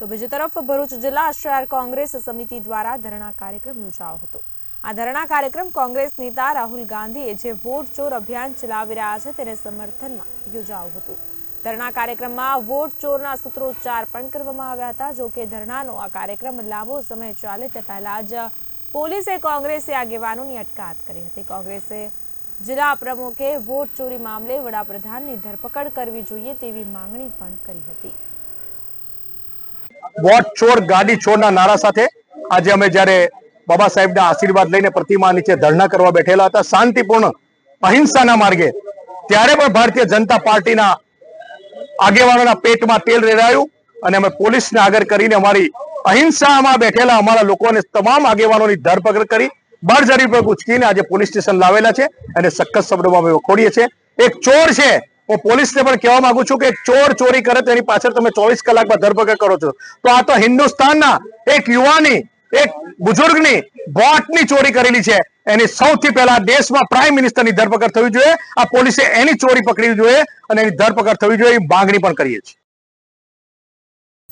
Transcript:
તો બીજી તરફ ભરૂચ જિલ્લા શહેર કોંગ્રેસ સમિતિ દ્વારા ધરણા કાર્યક્રમ યોજાયો હતો. આ ધરણા કાર્યક્રમ કોંગ્રેસ નેતા રાહુલ ગાંધીએ જે વોટ ચોર અભિયાન ચલાવી રહ્યા છે તેને સમર્થનમાં યોજાયો હતું. ધરણા કાર્યક્રમમાં વોટ ચોરના સૂત્રોચ્ચાર પણ કરવામાં આવ્યા હતા. જો કે ધરણાનો આ કાર્યક્રમ લાંબો સમય ચાલે તે પહેલા જ પોલીસે કોંગ્રેસે આગેવાનોની અટકાયત કરી હતી. કોંગ્રેસે જિલ્લા પ્રમુખે વોટ ચોરી મામલે વડાપ્રધાનની ધરપકડ કરવી જોઈએ તેવી માંગણી પણ કરી હતી. વોટ ચોર ગાડી છોડના નારા સાથે આજે અમે જ્યારે બાબા સાહેબના આશીર્વાદ લઈને પ્રતિમા નીચે ધરણા કરવા બેઠેલા હતા, શાંતિપૂર્ણ અહિંસાના માર્ગે, ત્યારે પણ ભારતીય જનતા પાર્ટીના આગેવાનોના પેટમાં તેલ રેડાયું અને અમે પોલીસને આગળ કરીને અમારી અહિંસામાં બેઠેલા અમારા લોકોને તમામ આગેવાનોની ધરપકડ કરી બળજરી પર ઉચકીને આજે પોલીસ સ્ટેશન લાવેલા છે અને સખત શબ્દોમાં અમે વખોડીએ છીએ. એક ચોર છે હું પોલીસને પણ કહેવા માંગુ છું કે ચોર ચોરી કરે તો એની પાછળ તમે ચોવીસ કલાકમાં ધરપકડ કરો છો. તો આ તો હિન્દુસ્તાનના એક યુવાની, એક બુઝુર્ગની બોટની ચોરી કરેલી છે. એની સૌથી પહેલા દેશમાં પ્રાઇમ મિનિસ્ટરની ધરપકડ થવી જોઈએ. આ પોલીસે એની ચોરી પકડવી જોઈએ અને એની ધરપકડ થવી જોઈએ એ માંગણી પણ કરીએ છીએ.